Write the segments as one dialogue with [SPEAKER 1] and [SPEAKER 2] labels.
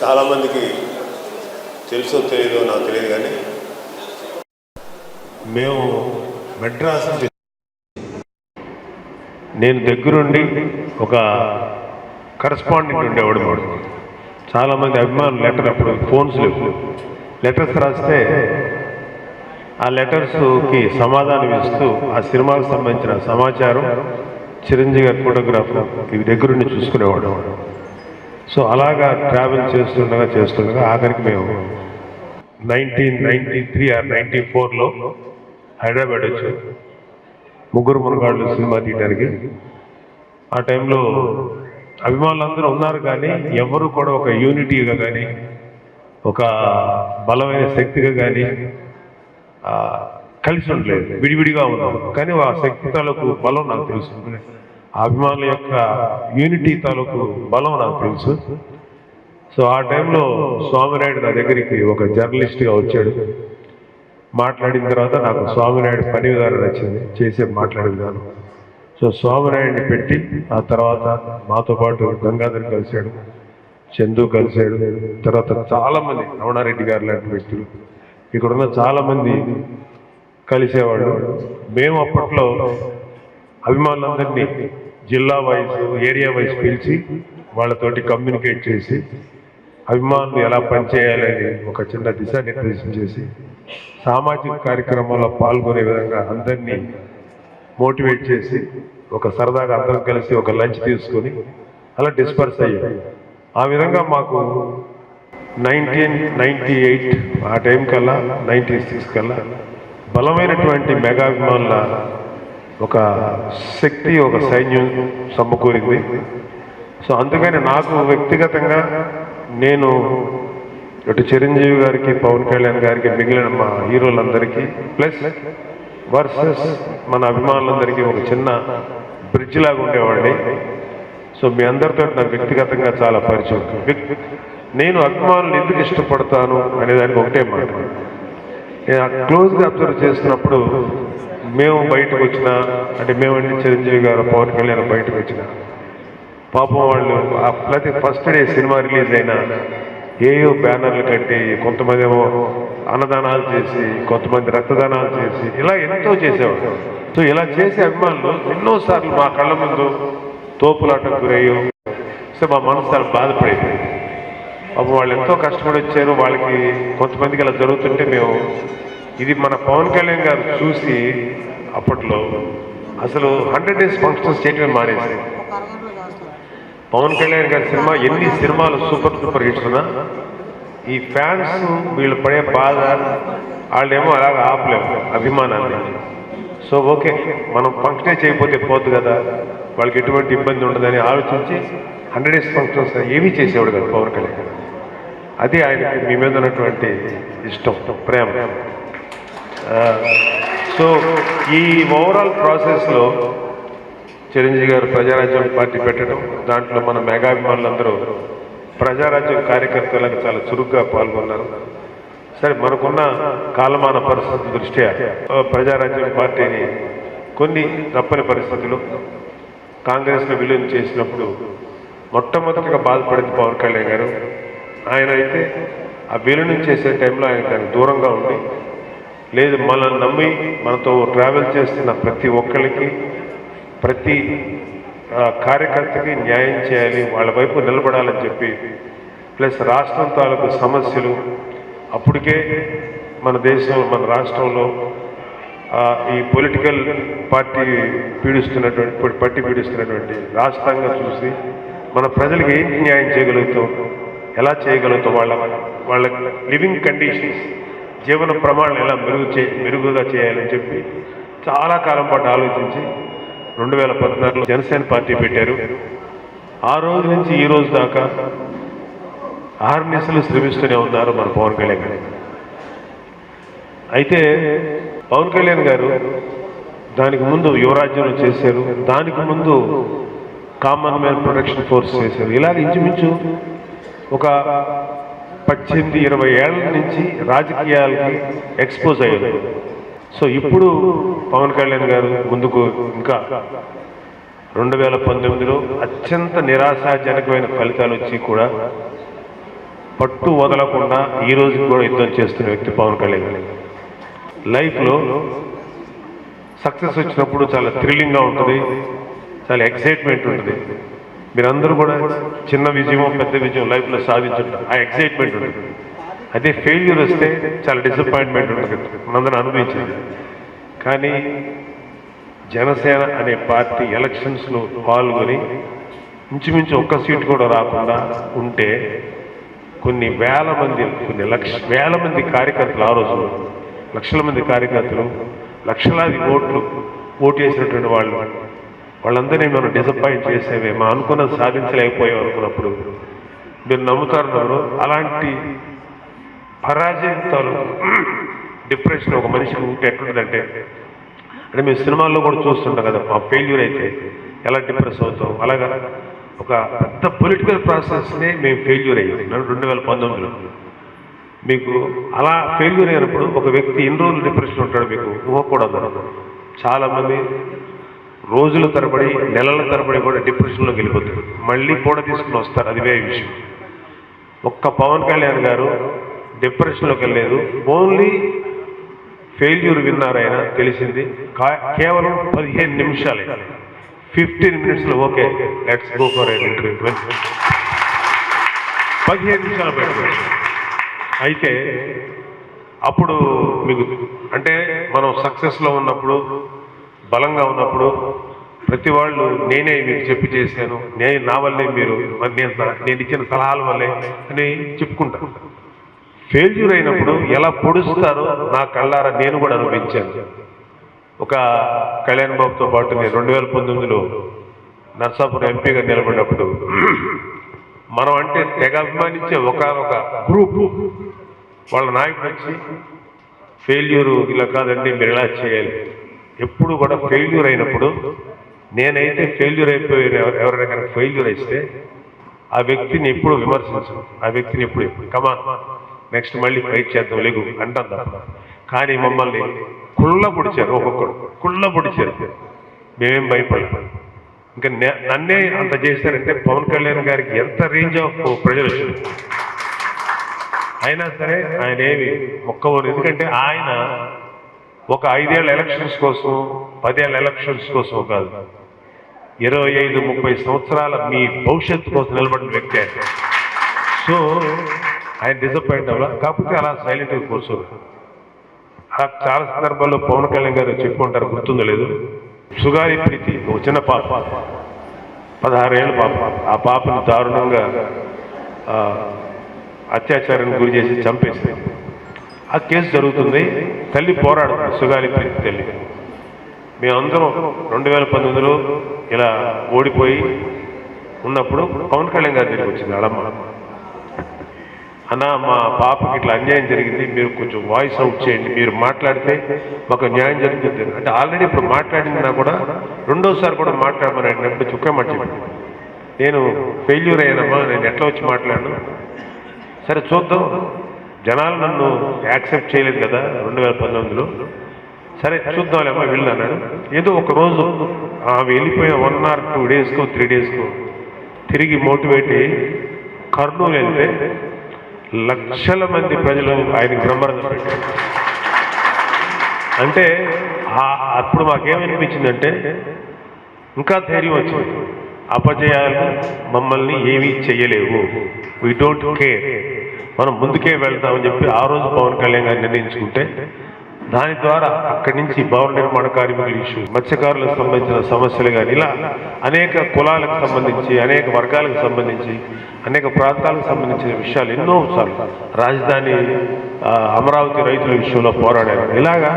[SPEAKER 1] చాలామందికి తెలుసో తెలియదో నాకు తెలియదు కానీ మేము మెడ్రాస్ నేను దగ్గరుండి ఒక కరస్పాండెంట్ ఉండేవాడు వాడు చాలామంది అభిమానులు లెటర్ అప్పుడు ఫోన్స్ లేవు. లెటర్స్ రాస్తే ఆ లెటర్స్కి సమాధానం ఇస్తూ ఆ సినిమాకు సంబంధించిన సమాచారం చిరంజీవి గారి ఫోటోగ్రాఫర్ ఇవి దగ్గరుండి చూసుకునేవాడు. సో అలాగా ట్రావెల్ చేస్తుండగా చేస్తుండగా ఆఖరికి మేము nineteen ninety three or ninety ఫోర్లో హైదరాబాద్ వచ్చాం. ముగ్గురు మునగాళ్ళు సినిమా తీయడానికి ఆ టైంలో అభిమానులందరూ ఉన్నారు కానీ ఎవరు కూడా ఒక యూనిటీగా కానీ ఒక బలమైన శక్తిగా కానీ కలిసి ఉండలేదు. విడివిడిగా ఉన్నాం. కానీ ఆ శక్తి తాలూకు బలం నాకు తెలుసు. అభిమానుల యొక్క యూనిటీ తాలూకు బలం నాకు తెలుసు. సో ఆ టైంలో స్వామినాయుడు నా దగ్గరికి ఒక జర్నలిస్ట్గా వచ్చాడు. మాట్లాడిన తర్వాత నాకు స్వామినాయుడు పని విధానం నచ్చింది. చేసే మాట్లాడే విధానం. సో స్వామినాయుడిని పెట్టి ఆ తర్వాత మాతో పాటు గంగాధర్ కలిశాడు చందు కలిశాడు తర్వాత చాలామంది రమణారెడ్డి గారు లాంటి వ్యక్తులు. ఇక్కడ ఉన్న కలిసేవాడు కలిసేవాళ్ళు. మేము అప్పట్లో అభిమానులందరినీ జిల్లా వైజ్ ఏరియా వైజ్ పిలిచి వాళ్ళతోటి కమ్యూనికేట్ చేసి అభిమానులు ఎలా పనిచేయాలని ఒక చిన్న దిశానిర్దేశం చేసి సామాజిక కార్యక్రమాల్లో పాల్గొనే విధంగా అందరినీ మోటివేట్ చేసి ఒక సరదాగా అందరం కలిసి ఒక లంచ్ తీసుకొని అలా డిస్పర్స్ అయ్యాం. ఆ విధంగా మాకు నైన్టీన్ నైంటీ ఎయిట్ ఆ టైం కల్లా నైన్టీ సిక్స్ కల్లా బలమైనటువంటి మెగాభిమానుల ఒక శక్తి ఒక సైన్యం సమకూరింది సో అందుకని నాకు వ్యక్తిగతంగా నేను ఇటు చిరంజీవి గారికి పవన్ కళ్యాణ్ గారికి మిగిలిన మా హీరోలందరికీ ప్లస్ వర్సెస్ మన అభిమానులందరికీ ఒక చిన్న బ్రిడ్జ్ లాగా ఉండేవాడిని. సో మీ అందరితో నాకు వ్యక్తిగతంగా చాలా పరిచయం. నేను అభిమానులు ఎందుకు ఇష్టపడతాను అనే దానికి ఒకటే మాట. నేను క్లోజ్గా అబ్జర్వ్ చేస్తున్నప్పుడు మేము బయటకు వచ్చిన అంటే మేమంటే చిరంజీవి గారు పవన్ కళ్యాణ్ బయటకు వచ్చిన. పాపం వాళ్ళు ప్రతి ఫస్ట్ డే సినిమా రిలీజ్ అయినా ఏయో బ్యానర్లు కట్టి కొంతమంది ఏమో అన్నదానాలు చేసి కొంతమంది రక్తదానాలు చేసి ఇలా ఎంతో చేసేవాడు సో ఇలా చేసే అభిమానులు ఎన్నోసార్లు మా కళ్ళ ముందు తోపులాటకు గురయ్యో సో మా మనసు చాలా బాధపడేది. పాపం వాళ్ళు ఎంతో కష్టపడి వచ్చారు వాళ్ళకి కొంతమందికి ఇలా జరుగుతుంటే మేము ఇది మన పవన్ కళ్యాణ్ గారు చూసి అప్పట్లో అసలు హండ్రెడ్ డేస్ ఫంక్షన్స్ చేయటమే మానేసి పవన్ కళ్యాణ్ గారి సినిమా ఎన్ని సినిమాలు సూపర్ సూపర్ హిట్స్ ఉన్నా ఈ ఫ్యాన్స్ వీళ్ళు పడే బాధ వాళ్ళేమో అలాగ ఆపలేము అభిమానాన్ని. సో ఓకే మనం ఫంక్షనే చేయకపోతే పోద్దు కదా వాళ్ళకి ఎటువంటి ఇబ్బంది ఉండదని ఆలోచించి హండ్రెడ్ డేస్ ఫంక్షన్స్ ఏమీ చేసేవాడు కదా పవన్ కళ్యాణ్ అదే అది ఆయనకి మీ మీద ఉన్నటువంటి ఇష్టం ప్రేమ ప్రేమ. సో ఈ ఓవరాల్ ప్రాసెస్లో చిరంజీవి గారు ప్రజారాజ్యం పార్టీ పెట్టడం దాంట్లో మన మెగాభిమానులందరూ ప్రజారాజ్యం కార్యకర్తలకు చాలా చురుగ్గా పాల్గొన్నారు. సరే మనకున్న కాలమాన పరిస్థితుల దృష్ట్యా ప్రజారాజ్యం పార్టీని కొన్ని తప్పని పరిస్థితులు కాంగ్రెస్లో విలీనం చేసినప్పుడు మొట్టమొదటిగా బాధపడింది పవన్ కళ్యాణ్ గారు. ఆయన అయితే ఆ విలీనం చేసే టైంలో ఆయన దానికి దూరంగా ఉండి లేదు మనల్ని నమ్మి మనతో ట్రావెల్ చేస్తున్న ప్రతి ఒక్కరికి ప్రతి కార్యకర్తకి న్యాయం చేయాలి వాళ్ళ వైపు నిలబడాలని చెప్పి ప్లస్ రాష్ట్రం తాలూకు సమస్యలు అప్పటికే మన దేశం మన రాష్ట్రంలో ఈ పొలిటికల్ పార్టీ పీడిస్తున్నటువంటి పట్టి పీడిస్తున్నటువంటి రాష్ట్రంగా చూసి మన ప్రజలకు ఏంటి న్యాయం చేయగలుగుతాం ఎలా చేయగలుగుతాం వాళ్ళ వాళ్ళ లివింగ్ కండిషన్స్ జీవన ప్రమాణాలు ఎలా మెరుగు చే మెరుగుగా చేయాలని చెప్పి చాలా కాలం పాటు ఆలోచించి రెండు వేల పద్నాలుగులో జనసేన పార్టీ పెట్టారు. ఆ రోజు నుంచి ఈ రోజు దాకా ఆర్నిసలు శ్రమిస్తూనే ఉన్నారు మన పవన్ కళ్యాణ్ గారు. అయితే పవన్ కళ్యాణ్ గారు దానికి ముందు యువరాజ్యం చేశారు. దానికి ముందు కామన్ మ్యాన్ ప్రొటెక్షన్ ఫోర్స్ చేశారు. ఇలాగ ఇంచుమించు ఒక పద్దెనిమిది ఇరవై ఏళ్ళ నుంచి రాజకీయాలకి ఎక్స్పోజ్ అయ్యారు. సో ఇప్పుడు పవన్ కళ్యాణ్ గారు ముందుకు ఇంకా రెండు వేల పంతొమ్మిదిలో అత్యంత నిరాశాజనకమైన ఫలితాలు వచ్చి కూడా పట్టు వదలకుండా ఈ రోజు కూడా యుద్ధం చేస్తున్న వ్యక్తి పవన్ కళ్యాణ్. లైఫ్లో సక్సెస్ వచ్చినప్పుడు చాలా థ్రిల్లింగ్గా ఉంటుంది చాలా ఎక్సైట్మెంట్ ఉంటుంది. మీరందరూ కూడా చిన్న విజయం పెద్ద విజయం లైఫ్లో సాధించుంటారు ఆ ఎక్సైట్మెంట్ ఉంటుంది. అదే ఫెయిల్యూర్ వస్తే చాలా డిసప్పాయింట్మెంట్ ఉంటుంది. మనందరం అనుభవించింది కానీ జనసేన అనే పార్టీ ఎలక్షన్స్లో పాల్గొని ఇంచుమించు ఒక్క సీట్ కూడా రాకుండా ఉంటే కొన్ని వేల మంది కొన్ని లక్ష వేల మంది కార్యకర్తలు ఆ రోజు లక్షల మంది కార్యకర్తలు లక్షలాది ఓట్లు ఓటు వేసినటువంటి వాళ్ళు వాళ్ళందరినీ మనం డిసప్పాయింట్ చేసేవే మనం అనుకున్నది సాధించలేకపోయాం అనుకున్నప్పుడు. మీరు నమ్ముతారు అలాంటి పరాజయంతాలు డిప్రెషన్ ఒక మనిషికి ఉంటే ఎట్లుంటుందంటే అంటే మేము సినిమాల్లో కూడా చూస్తుంటాం కదా మా ఫెయిల్యూర్ అయితే ఎలా డిప్రెస్ అవుతాం. అలాగా ఒక పెద్ద పొలిటికల్ ప్రాసెస్నే మేము ఫెయిల్యూర్ అయ్యాం. రెండు వేల పంతొమ్మిదిలో మీకు అలా ఫెయిల్యూర్ అయినప్పుడు ఒక వ్యక్తి ఎన్ని రోజులు డిప్రెషన్ ఉంటాడు మీకు ఊహకూడదు చాలా చాలామంది రోజుల తరబడి నెలల తరబడి కూడా డిప్రెషన్లోకి వెళ్ళిపోతారు. మళ్ళీ కూడా తీసుకుని వస్తారు. అది వేరే విషయం. ఒక్క పవన్ కళ్యాణ్ గారు డిప్రెషన్లోకి వెళ్ళలేదు. ఓన్లీ ఫెయిల్యూర్ విన్నారాయన తెలిసింది. కేవలం పదిహేను నిమిషాలే. ఫిఫ్టీన్ మినిట్స్లో okay let's go for interview పదిహేను నిమిషాలు పెట్టారు అయితే అప్పుడు మీకు అంటే మనం సక్సెస్లో ఉన్నప్పుడు బలంగా ఉన్నప్పుడు ప్రతి వాళ్ళు నేనే మీకు చెప్పి చేశాను నేను నా వల్లే మీరు నేను నేను ఇచ్చిన సలహాల వల్లే అని చెప్పుకుంటాను ఫెయిల్యూర్ అయినప్పుడు ఎలా పొడుస్తారో నా కళ్ళారా నేను కూడా అనుభవించాను. ఒక కళ్యాణ్ బాబుతో పాటు నేను రెండు వేల పంతొమ్మిదిలో నర్సాపురం ఎంపీగా నిలబడినప్పుడు మనం అంటే తెగ అభిమానించే ఒక ఒక గ్రూప్. వాళ్ళ నాయకుడు వచ్చి ఫెయిల్యూరు ఇలా కాదండి మీరు ఇలా చేయాలి? ఎప్పుడు కూడా ఫెయిల్యూర్ అయినప్పుడు నేనైతే ఫెయిల్యూర్ అయిపోయిన ఎవరైనా కనుక ఫెయిల్యూర్ అయితే ఆ వ్యక్తిని ఎప్పుడు విమర్శించను. ఆ వ్యక్తిని ఎప్పుడు కమా నెక్స్ట్ మళ్ళీ ఫైట్ చేద్దాం. లేగు. అంటాం తప్ప. కానీ మమ్మల్ని కుళ్ళ పొడిచారు ఒక్కొక్కడు కుళ్ళ పొడిచారు. మేమేం భయపడలేదు ఇంకా నే- నన్నే అంత చేశారంటే పవన్ కళ్యాణ్ గారికి ఎంత రేంజ్ ఆఫ్ ప్రజలు వచ్చారు అయినా సరే ఆయన ఏమి మొక్కవరు ఎందుకంటే ఆయన ఒక ఐదేళ్ళ ఎలక్షన్స్ కోసం పదేళ్ళ ఎలక్షన్స్ కోసం కాదు. ఇరవై ఐదు ముప్పై సంవత్సరాల మీ భవిష్యత్తు కోసం నిలబడిన వ్యక్తి ఆయన. సో ఆయన డిసప్పాయింట్ అవ్వాలి. కాకపోతే అలా సైలెంట్గా కూర్చోరు. అలా చాలా సందర్భాల్లో పవన్ కళ్యాణ్ గారు చెప్పుకుంటారు గుర్తుందో లేదు. సుగారి ప్రీతి ఒక చిన్న పాప. పదహారేళ్ళ పాప. ఆ పాపను దారుణంగా ఆ, అత్యాచారానికి గురి చేసి చంపేసింది. ఆ కేసు జరుగుతుంది. తల్లి పోరాడుతుంది సుగాలి తల్లి. మేమందరం రెండు వేల పంతొమ్మిదిలో ఇలా ఓడిపోయి ఉన్నప్పుడు పవన్ కళ్యాణ్ గారి దగ్గరికి వచ్చింది అడమ్మ అన్న మా పాపకి ఇట్లా అన్యాయం జరిగింది మీరు కొంచెం వాయిస్ అవుట్ చేయండి మీరు మాట్లాడితే మాకు న్యాయం జరుగుతుంది. అంటే ఆల్రెడీ ఇప్పుడు మాట్లాడినా కూడా రెండోసారి కూడా మాట్లాడమని అడిగినప్పుడు చుక్క మాట నేను ఫెయిల్యూర్ అయ్యానమ్మా నేను ఎట్లా వచ్చి మాట్లాడను? సరే చూద్దాం. జనాలు నన్ను యాక్సెప్ట్ చేయలేదు కదా రెండు వేల పంతొమ్మిదిలో. సరే చూద్దాంలేమ్మా వెళ్ళు అన్నాడు. ఏదో ఒక రోజు ఆమె వెళ్ళిపోయిన వన్ ఆర్ టూ డేస్కో త్రీ డేస్కో తిరిగి మోటివేట్ అయ్యి కర్నూలు వెళ్తే లక్షల మంది ప్రజలు ఆయన బ్రహ్మరథం పెట్టారు. అంటే అప్పుడు మాకేమనిపించిందంటే ఇంకా ధైర్యం వచ్చింది. అపజయాలు మమ్మల్ని ఏమీ చెయ్యలేవు. వీ డోంట్ కేర్ మనం ముందుకే వెళ్తామని చెప్పి ఆ రోజు పవన్ కళ్యాణ్ గారు నిర్ణయించుకుంటే దాని ద్వారా అక్కడి నుంచి భవన నిర్మాణ కార్మికుల ఇష్యూ మత్స్యకారులకు సంబంధించిన సమస్యలు కానీ ఇలా అనేక కులాలకు సంబంధించి అనేక వర్గాలకు సంబంధించి అనేక ప్రాంతాలకు సంబంధించిన విషయాలు ఎన్నో సార్లు రాజధాని అమరావతి రైతుల విషయంలో పోరాడారు. ఇలాగా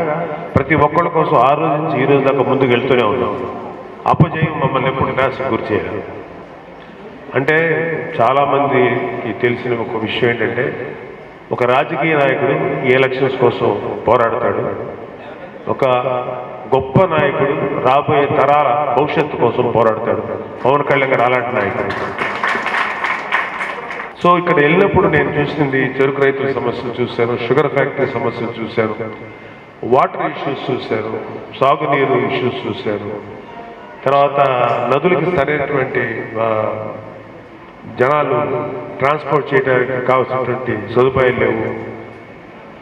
[SPEAKER 1] ప్రతి ఒక్కళ్ళ కోసం ఆ రోజు నుంచి ఈ రోజు దాకా ముందుకు వెళ్తూనే ఉన్నాం. అపజయం మమ్మల్ని ఎప్పుడు నిరాశకు గురి చేయాలి అంటే చాలామందికి తెలిసిన ఒక విషయం ఏంటంటే ఒక రాజకీయ నాయకుడు ఈ ఎలక్షన్స్ కోసం పోరాడతాడు? ఒక గొప్ప నాయకుడు రాబోయే తరాల భవిష్యత్తు కోసం పోరాడతాడు. పవన్ కళ్యాణ్ గారు అలాంటి నాయకుడు. సో ఇక్కడ వెళ్ళినప్పుడు నేను చూసింది చెరుకు రైతుల సమస్యలు చూశాను షుగర్ ఫ్యాక్టరీ సమస్యలు చూశాను వాటర్ ఇష్యూస్ చూశాను సాగునీరు ఇష్యూస్ చూశాను. తర్వాత నదులకి సరైనటువంటి జనాలు ట్రాన్స్పోర్ట్ చేయడానికి కావాల్సినటువంటి సదుపాయాలు లేవు.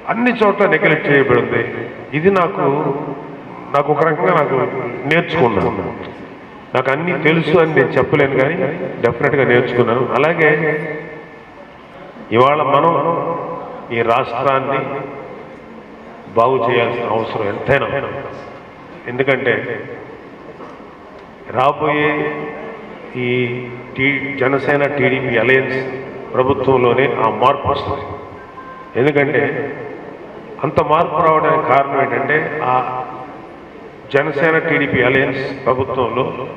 [SPEAKER 1] అన్ని చోట్ల నెగ్లెక్ట్ చేయబడింది. ఇది నాకు నాకు ఒక రకంగా నాకు నేర్చుకున్నాను. నాకు అన్నీ తెలుసు అని నేను చెప్పలేను కానీ డెఫినెట్గా నేర్చుకున్నాను. అలాగే ఇవాళ మనం ఈ రాష్ట్రాన్ని బాగు చేయాల్సిన అవసరం ఎంతైనా ఎందుకంటే రాబోయే ఈ టీ జనసేన టీడీపీ అలయన్స్ ప్రభుత్వంలోనే ఆ మార్పు వస్తుంది. ఎందుకంటే అంత మార్పు రావడానికి కారణం ఏంటంటే ఆ జనసేన టీడీపీ అలయన్స్ ప్రభుత్వంలో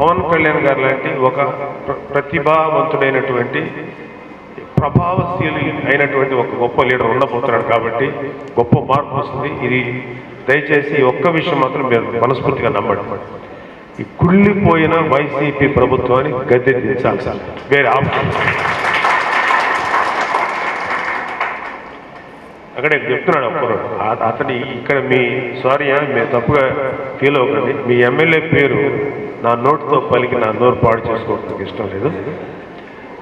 [SPEAKER 1] పవన్ కళ్యాణ్ గారు లాంటి ఒక ప్ర- ప్రతిభావంతుడైనటువంటి ప్రభావశీలి అయినటువంటి ఒక గొప్ప లీడర్ ఉండబోతున్నాడు కాబట్టి గొప్ప మార్పు వస్తుంది. ఇది దయచేసి ఒక్క విషయం మాత్రం మీరు మనస్ఫూర్తిగా నమ్మండి. ఈ కుళ్ళిపోయిన వైసీపీ ప్రభుత్వాన్ని గద్దె దించాలి వేరే ఆప్షన్ అక్కడే చెప్తున్నాడు అప్పుడు అతని ఇక్కడ మీ సారీ మీరు తప్పుగా ఫీల్ అవ్వకండి. మీ ఎమ్మెల్యే పేరు నా నోటుతో పలికి నా నోరు పాడు చేసుకోవడం నాకు ఇష్టం లేదు.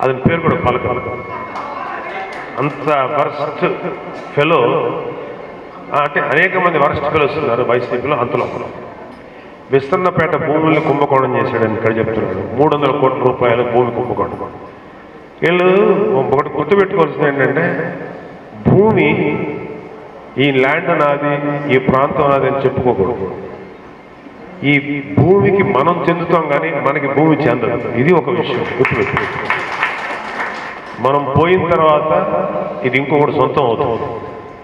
[SPEAKER 1] అతని పేరు కూడా పలక. అంత వరస్ట్ ఫెలో అంటే అనేక మంది వరస్ట్ ఫెలోస్ ఉన్నారు వైసీపీలో అంతలో. ఒకరు. విస్తన్నపేట భూముల్ని కుంభకోణం చేశాడని ఇక్కడ చెప్తున్నాడు. మూడు వందల కోట్ల రూపాయల భూమి కుంభకోణం. వీళ్ళు ఒకటి గుర్తుపెట్టుకోవాల్సింది ఏంటంటే భూమి ఈ ల్యాండ్ నాది ఈ ప్రాంతం నాది అని చెప్పుకోకూడదు. ఈ భూమికి మనం చెందుతాం కానీ మనకి భూమి చెందదు. ఇది ఒక విషయం. గుర్తుపెట్టుకో. మనం పోయిన తర్వాత ఇది ఇంకొకటి సొంతం అవుతుంది.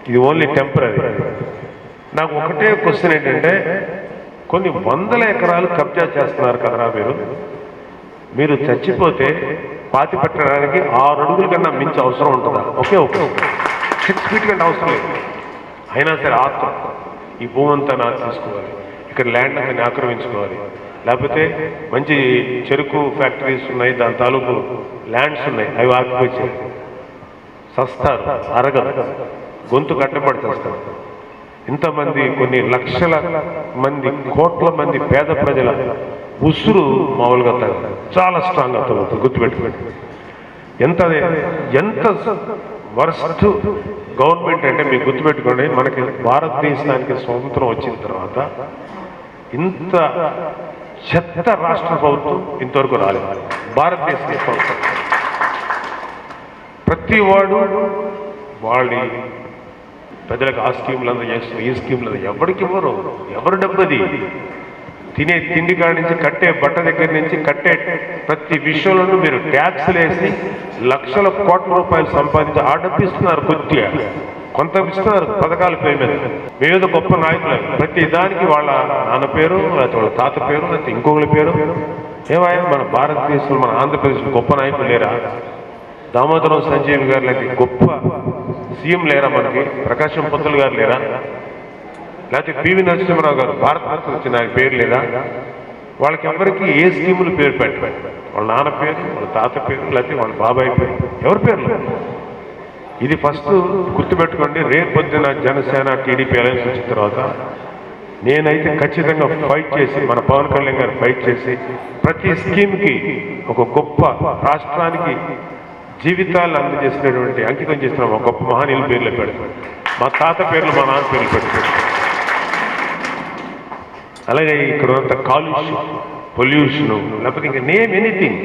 [SPEAKER 1] ఇది ఓన్లీ టెంపరీ నాకు ఒకటే క్వశ్చన్ ఏంటంటే కొన్ని వందల ఎకరాలు కబ్జా చేస్తున్నారు కదరా మీరు? మీరు చచ్చిపోతే పాతి పెట్టడానికి ఆరు అడుగుల కన్నా మించి అవసరం ఉంటుందా? Okay okay. సిక్స్ ఫీట్ కంటే అవసరం లేదు. అయినా సరే ఆత్మ ఈ భూమి అంతా నాకు తీసుకోవాలి. ఇక్కడ ల్యాండ్ అంతా ఆక్రమించుకోవాలి. లేకపోతే మంచి చెరుకు ఫ్యాక్టరీస్ ఉన్నాయి దాని తాలూకు ల్యాండ్స్ ఉన్నాయి అవి ఆక్యుపై చేయాలి సస్తారు అరగదు గొంతు కట్టబడి చేస్తారు. ఇంతమంది కొన్ని లక్షల మంది కోట్ల మంది పేద ప్రజల ఉసురు మామూలుగా తగ్గదు చాలా స్ట్రాంగ్ అవుతుంది గుర్తుపెట్టుకోండి. ఎంత ఎంత వరస్ట్ గవర్నమెంట్ అంటే మీకు గుర్తుపెట్టుకోండి మనకి భారతదేశానికి స్వతంత్రం వచ్చిన తర్వాత ఇంత చెత్త రాష్ట్ర ప్రభుత్వం ఇంతవరకు రాలేదు. భారతదేశ ప్రభుత్వం ప్రతి వాడు వాళ్ళని ప్రజలకు ఆ స్కీమ్లు అంతా ఈ స్కీమ్లు అంతా ఎవరికి ఇవ్వరు? ఎవరు డబ్బది? తినే తిండి కాడి నుంచి కట్టే బట్ట దగ్గర నుంచి కట్టే ప్రతి విషయంలోనూ మీరు ట్యాక్స్లు వేసి లక్షల కోట్ల రూపాయలు సంపాదించి ఆ డబ్బు ఇస్తున్నారు కొద్దిగా. కొంత ఇస్తున్నారు పథకాల పేరు మీద. మీద గొప్ప నాయకులు ప్రతి దానికి వాళ్ళ నాన్న పేరు లేకపోతే వాళ్ళ తాత పేరు లేకపోతే ఇంకొకళ్ళ పేరు. ఏమయ్యా మన భారతదేశంలో మన ఆంధ్రప్రదేశ్ గొప్ప నాయకులు లేరా? దామోదరం సంజీవి గారు లేకపోతే గొప్ప సీఎం లేరా మనకి? ప్రకాశం పంతులు గారు లేరా? లేకపోతే పివి నరసింహరావు గారు భారత రత్న వచ్చిన ఆయన పేరు లేదా? వాళ్ళకి ఎవరికి ఏ స్కీములు పేరు పెట్టారు వాళ్ళ నాన్న పేరు వాళ్ళ తాత పేరు లేకపోతే వాళ్ళ బాబాయ్ పేరు ఎవరి పేర్లు? ఇది ఫస్ట్ గుర్తుపెట్టుకోండి రేపు పొద్దున జనసేన టీడీపీ అలయన్స్ వచ్చిన తర్వాత నేనైతే ఖచ్చితంగా ఫైట్ చేసి మన పవన్ కళ్యాణ్ గారు ఫైట్ చేసి ప్రతి స్కీమ్కి ఒక గొప్ప రాష్ట్రానికి జీవితాలు అందజేసినటువంటి అంకితం చేసిన ఒక గొప్ప మహనీయుల పేర్లు పెడతాం మా తాత పేర్లు మా నాన్న పేర్లు పెడతాం అలాగే ఇక్కడ ఉన్నంత కాలుష్యం పొల్యూషన్ లేకపోతే ఇంకా నేమ్ ఎనీథింగ్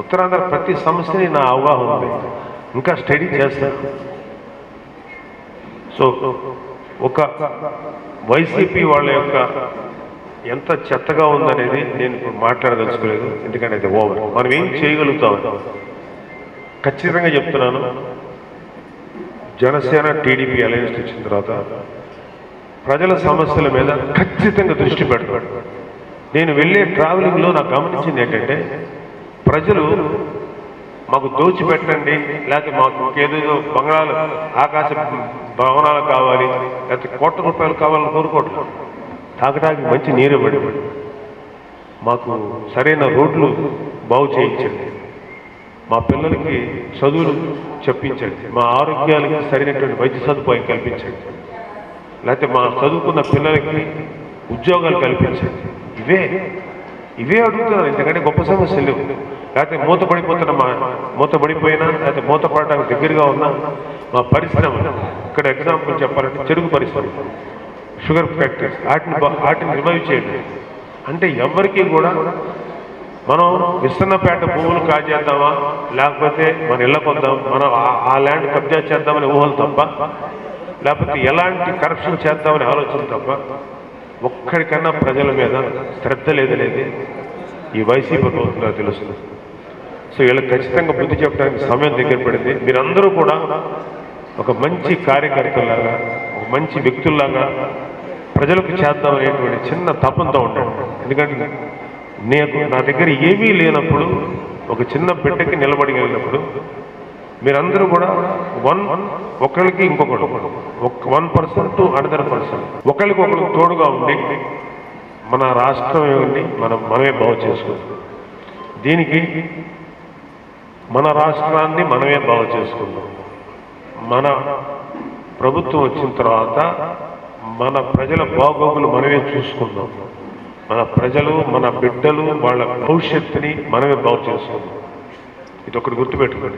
[SPEAKER 1] ఉత్తరాంధ్ర ప్రతి సమస్యని నా అవగాహన ఉంది. ఇంకా స్టడీ చేస్తాను. సో ఒక వైసీపీ వాళ్ళ యొక్క ఎంత చెత్తగా ఉందనేది నేను ఇప్పుడు మాట్లాడదలుచుకోలేదు. ఎందుకంటే అది ఓవర్ మనం ఏం చేయగలుగుతాం? ఖచ్చితంగా చెప్తున్నాను. జనసేన టీడీపీ అలయన్స్ వచ్చిన తర్వాత ప్రజల సమస్యల మీద ఖచ్చితంగా దృష్టి పెడతాడు నేను వెళ్ళే ట్రావెలింగ్లో నాకు గమనించింది ఏంటంటే ప్రజలు మాకు దోచిపెట్టండి లేకపోతే మాకు ఏదేదో బంగాళాలు ఆకాశ భవనాలు కావాలి లేకపోతే కోట్ల రూపాయలు కావాలని కోరుకోవట్లేదు. తాగడానికి మంచి నీరు ఇవ్వండి. మాకు సరైన రోడ్లు బాగు చేయించండి. మా పిల్లలకి చదువులు చెప్పించండి. మా ఆరోగ్యాలకి సరైనటువంటి వైద్య సదుపాయం కల్పించండి. లేకపోతే మా చదువుకున్న పిల్లలకి ఉద్యోగాలు కల్పించండి. ఇవే ఇవే అడుగుతున్నారు. ఎందుకంటే గొప్ప సమస్యలు లేవు. లేకపోతే మూతపడిపోతున్న మా మూతపడిపోయినా లేకపోతే మూతపడడానికి దగ్గరగా ఉన్న మా పరిశ్రమ ఇక్కడ ఎగ్జాంపుల్ చెప్పాలంటే చెరుకు పరిశ్రమ. షుగర్ ఫ్యాక్టరీస్ వాటిని వాటిని రిమైవ్ చేయండి. అంటే ఎవరికి కూడా మనం విస్తన్నపేట భూములు కాజేద్దామా లేకపోతే మన ఇళ్ళ వద్దాం మనం ఆ- ఆ ల్యాండ్ కబ్జా చేద్దామని ఊహలు తప్ప లేకపోతే ఎలాంటి కరప్షన్ చేద్దామని ఆలోచన తప్ప ఒక్కడికన్నా ప్రజల మీద శ్రద్ధ లేదనేది ఈ వైసీపీ ప్రభుత్వంలో తెలుస్తుంది. సో వీళ్ళకి ఖచ్చితంగా బుద్ధి చెప్పడానికి సమయం దగ్గర పడింది. మీరందరూ కూడా ఒక మంచి కార్యకర్తలాగా ఒక మంచి వ్యక్తుల్లాగా ప్రజలకు చేద్దామనేటువంటి చిన్న తపంతో ఉండండి. ఎందుకంటే నేను నా దగ్గర ఏమీ లేనప్పుడు ఒక చిన్న బిడ్డకి నిలబడగలిగినప్పుడు మీరందరూ కూడా వన్ ఒకరికి ఇంకొకరు one person to another person ఒకరికి ఒకరికి తోడుగా ఉండి మన రాష్ట్రం ఏమిటి మనం మనమే బాగు చేసుకుంటాం దీనికి మన రాష్ట్రాన్ని మనమే బాగు చేసుకుందాం. మన ప్రభుత్వం వచ్చిన తర్వాత మన ప్రజల బాగోగులు మనమే చూసుకుందాం. మన ప్రజలు మన బిడ్డలు వాళ్ళ భవిష్యత్తుని మనమే బాగు చేసుకుందాం ఇది ఒకటి గుర్తుపెట్టుకోండి.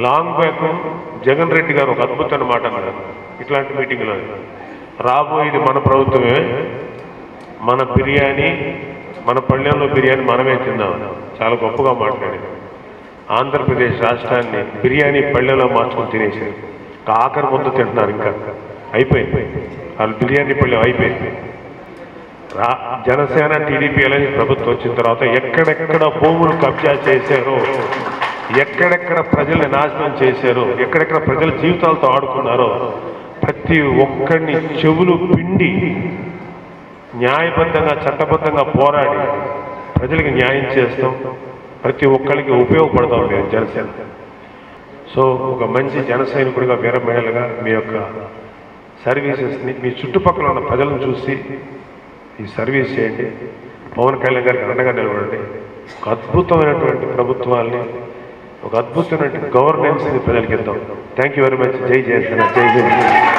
[SPEAKER 1] లాంగ్ బ్యాక్ జగన్ రెడ్డి గారు ఒక అద్భుతమైన మాట అన్నారు. ఇట్లాంటి మీటింగ్లో రాబోయేది మన ప్రభుత్వమే. మన బిర్యానీ మన పళ్ళెంలో బిర్యానీ మనమే తిందాం చాలా గొప్పగా మాట్లాడారు. ఆంధ్రప్రదేశ్ రాష్ట్రాన్ని బిర్యానీ పళ్ళెలో మార్చుకొని తినేసారు ఆఖరి ముందు తింటున్నారు ఇంకా. అయిపోయింది. వాళ్ళు బిర్యానీ పళ్ళెం అయిపోయింది. జనసేన టీడీపీ అనేది ప్రభుత్వం వచ్చిన తర్వాత ఎక్కడెక్కడ భూములు కబ్జా చేశారో ఎక్కడెక్కడ ప్రజల్ని నాశనం చేశారు ఎక్కడెక్కడ ప్రజల జీవితాలతో ఆడుకున్నారో ప్రతి ఒక్కడిని చెవులు పిండి న్యాయబద్ధంగా చట్టబద్ధంగా పోరాడి ప్రజలకు న్యాయం చేస్తాం. ప్రతి ఒక్కరికి ఉపయోగపడతాం మేము జనసేన. సో ఒక మంచి జన సైనికుడిగా వీర మీ యొక్క సర్వీసెస్ని మీ చుట్టుపక్కల ఉన్న ప్రజలను చూసి ఈ సర్వీస్ చేయండి. పవన్ కళ్యాణ్ గారికి అండగా నిలబడండి. ఒక అద్భుతమైనటువంటి ప్రభుత్వాల్ని ఒక అద్భుతమైనటువంటి గవర్నెన్స్ని ప్రజలకి ఇద్దాం. థ్యాంక్ యూ వెరీ మచ్ జై జయసేన జై జయ